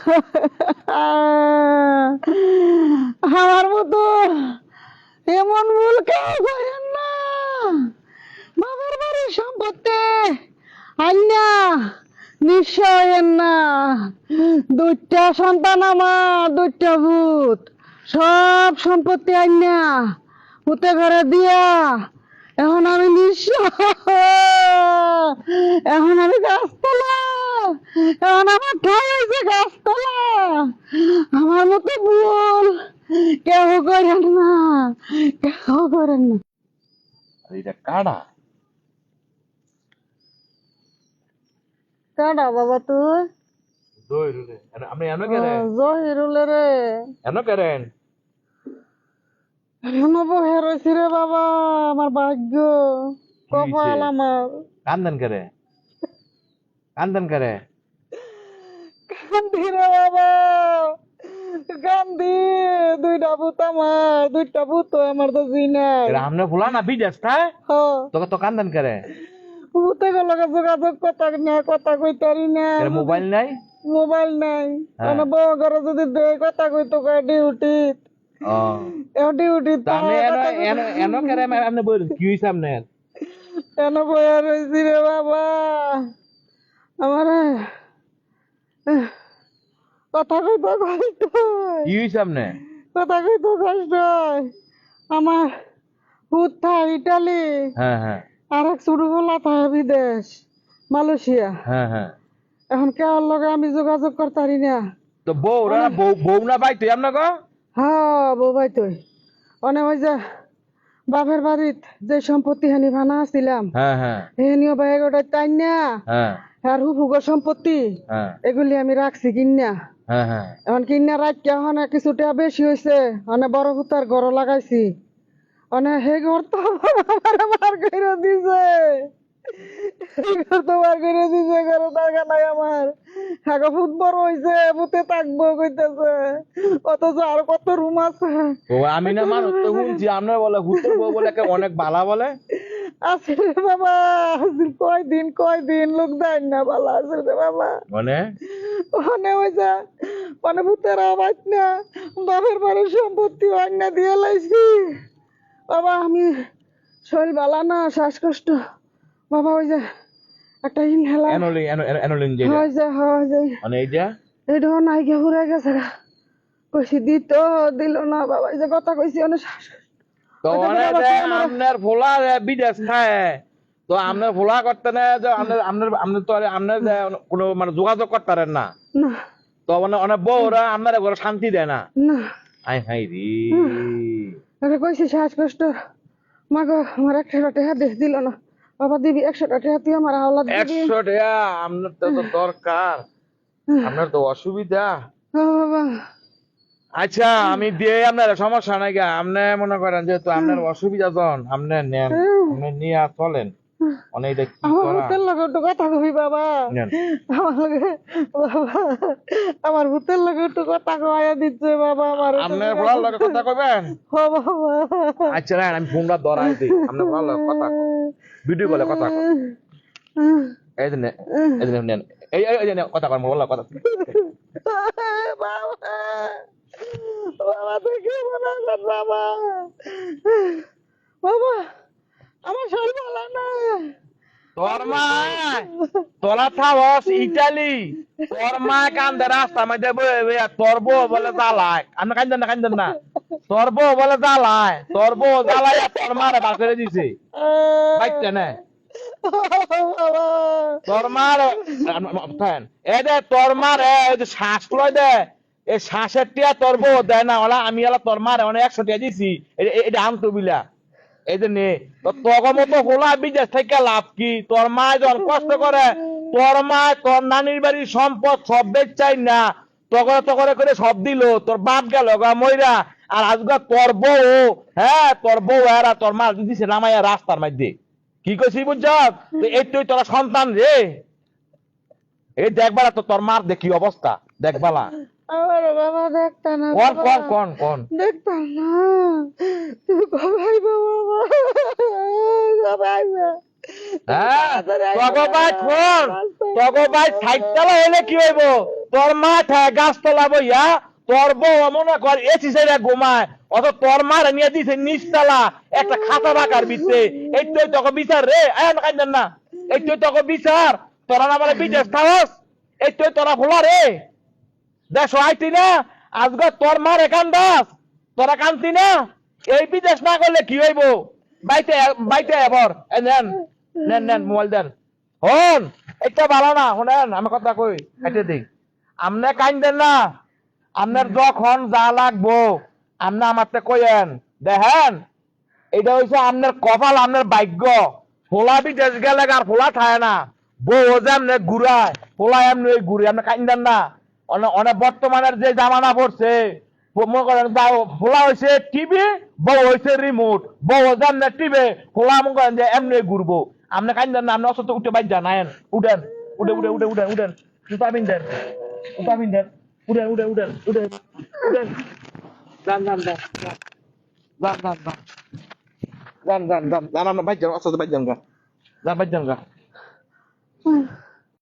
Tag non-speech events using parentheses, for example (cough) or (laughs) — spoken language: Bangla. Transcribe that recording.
(laughs) আমার মতো এমন ভুল কেউ করেন না। বাবার বাড়ির সম্পত্তি আন্যা নিশ্চয়েন না। দুইটা সন্তান আমার, দুইটা ভূত। সব সম্পত্তি আন্যা ভূতে ঘরে দিয়া। এখন আমি নিঃস্ব। এখন আমি গাছতলা আমার ঠাই হয়েছে গাছতলা। আমার মতো ভুল কেউ করেন না। কেউ করেন না। এটা কাড়া? কাটা বাবা তুই এনো জহিরুলে রে। এনো করেন? এখন বহে রে বাবা আমার ভাগ্য। কপাল আমার। কান্দন করে? কান্দন করে। কান্দি রে বাবা কান্দি দুইটা ভূত আমার দুইটা ভূত আমার তো জিনাই এরা আমনে ভুলা না বিদেশ খায় হ তোকে তো কান্দন করে। ভূতে যোগাযোগ কথা না কথা কইতারি না। মোবাইল নাই? মোবাইল নাই। হ্যাঁ। মানে বউ ঘরে যদি দেয় কথা কইতো কয় ডিউটি। ডিউটি তো আপনি এনো এনো এনো করে বল কি হইছে আপনার? কেন বয়া রয়েছি রে বাবা। আমার কথা কইতো কষ্ট। কি হইছে আপনি? কথা কইতো কষ্ট আমার ইটালি। হ্যাঁ হ্যাঁ। আর এক ছোট বলা থাকে বিদেশ মালয়েশিয়া। হ্যাঁ হ্যাঁ। এখন কেউর লগে আমি যোগাযোগ করতারি না। তো বউ বউ না ভাই তুই আপনার হ্যাঁ বউ ভাই তুই। অনেক ওই যে বাপের বাড়িত যে সম্পত্তি হানি ভানা আসছিলাম হ্যাঁ হ্যাঁ। হেনিও ভাই গোটাই তাই না হ্যাঁ। আর হুফুগো সম্পত্তি হ্যাঁ। এগুলি আমি রাখছি কিনা হ্যাঁ হ্যাঁ। এখন কিনা রাখতে এখন কিছুটা বেশি হয়েছে অনেক বড় ভূতার ঘর লাগাইছি। অনেক হে ঘর তো বার করে দিছে। ঘর তো বার করে দিছে ঘরে টাকা নাই আমার। আগে ভূত বড় হয়েছে ভূতে থাকব কইতেছে। অথচ আর কত রুম আছে। আমি না মানুষ তো শুনছি আপনার বলে হুতুর বউ বলে অনেক বালা বলে। রে বাবা কয় দিন কয় দিন লোক দেয় না বালা রে বাবা। মানে? ওখানে ওই যা মানে ভূতের না বাপের বাড়ির সম্পত্তি অন্য দিয়ে লাইছি। বাবা আমি শরীর বালা না শ্বাসকষ্ট। বাবা ওই যে একটা ইনহেলার। এনলিন এনলিন যে হয় যে হয় যে। মানে এই যে? নাই গে ঘুরে গেছে কইছি দিত দিল না বাবা এই যে কথা কইছি অনেক শ্বাস তো ওইটা মানে আপনার ফোলা বিদেশ খায় তো আপনার ফোলা করতে না যে আপনার আপনার আপনার তো আপনার কোনো মানে যোগাযোগ করতে পারেন না। তো মানে অনেক বউরা আপনার ঘরে শান্তি দেয় না। না। আই হাই রে। আরে কইছি শ্বাসকষ্ট মা আমার টাকা দিল না। বাবা দিবি একশো টাকা তুই আমার হাওলা দিবি। একশো টাকা আপনার তো তো দরকার। আপনার তো অসুবিধা। বাবা। আচ্ছা আমি দিয়ে আপনার সমস্যা নাই গা। আপনি মনে করেন যেহেতু আপনার অসুবিধা যখন আপনি নেন। আপনি নিয়ে চলেন। অনেক এটা কি আমার করা? ভূতের লগে একটু কথা কবি বাবা। আমার লগে বাবা আমার ভূতের লগে একটু কথা কয়া দিচ্ছে বাবা আমার লগে কথা কবেন ও বাবা। আচ্ছা আমি ফোনটা ধরাই দিই। লগে কথা ভিডিও কলে কথা। এই যে নে- এই যে নেন। এই এই যে কথা কর কথা বাবা তুই কেমন আছিস বাবা। বাবা, আমার শরীর ভালো না। তোর মা, তোলা ইটালি। তোর মা রাস্তা মধ্যে বলে জ্বালায়। আমি না না। বলে জ্বালায়। তোর দিছে। বাইতে না। তোর এ দে, তোর এ শ্বাস লয় দে। এই শ্বাসের টিয়া তোর দেয় না এ- এ- এই তোর সম্পদ সব বেচাই না তগরে তগরে করে সব দিল, তোর বাপ গেল গা মইরা, আর আজকে তোর হ্যাঁ তোর তোর দিছে নামাইয়া রাস্তার মধ্যে। কি কইছি বুঝছ তো এই তুই তোরা সন্তান রে। এই দেখবালা তো তোর মার দেখি অবস্থা দেখবালা আমার বাবা দেখতা না কোন। কোন কোন কোন? দেখতাম না। তুই কবাই বাবা? কবাই হ্যাঁ ফোন তগো ভাই হইলে কি হইব? তোর মাঠে গাছতলা বইয়া তোর বউ কর এসি সেটা ঘুমায় অত তোর মারে নিয়ে দিছে নিচতলা একটা খাতা রাখার ভিতরে এই তুই তোকে বিচার রে না এই তুই তোকে বিচার তোরা না বলে থাকস। এই তুই তোরা ভোলা রে। দেশ আইতি না আজকে তোর মারে কান্দাস তোরা কান্তি না। এই বিদেশ না করলে কি হইব? বাইতে বাইতে এবার। নেন নেন নেন, মোবাইল দেন। হন এটা ভালো না, শুনেন, আমি কথা কই এটা দিই। আমনে কান্দেন না আপনার যখন যা লাগবো আপনি আমারতে কইেন দেখেন এটা হইছে আপনার কপাল আপনার ভাগ্য। ফোলা বিদেশ গেলে আর ফোলা খায় না, বউ যে আপনি ঘুরায় ফোলা এমনি ঘুরে আপনি কান্দেন না। অনে- অনেক বর্তমানের যে জামানা পড়ছে মনে ফোলা হয়েছে টিভি বউ হয়েছে রিমোট বউ যেমন টিভি ফোলা মনে করেন যে এমনি ঘুরবো আপনি কান্দেন না আপনি অসত উঠে বাইর যান আয়েন উঠেন উঠে উঠে উঠে উঠেন উঠেন জুতা বিন্দেন জুতা বিন্দেন উঠেন উঠেন উঠেন উঠেন উঠেন যান যান যান যান যান যান যান যান যান যান যান বাইর যান বাইর যান যান বাইর যান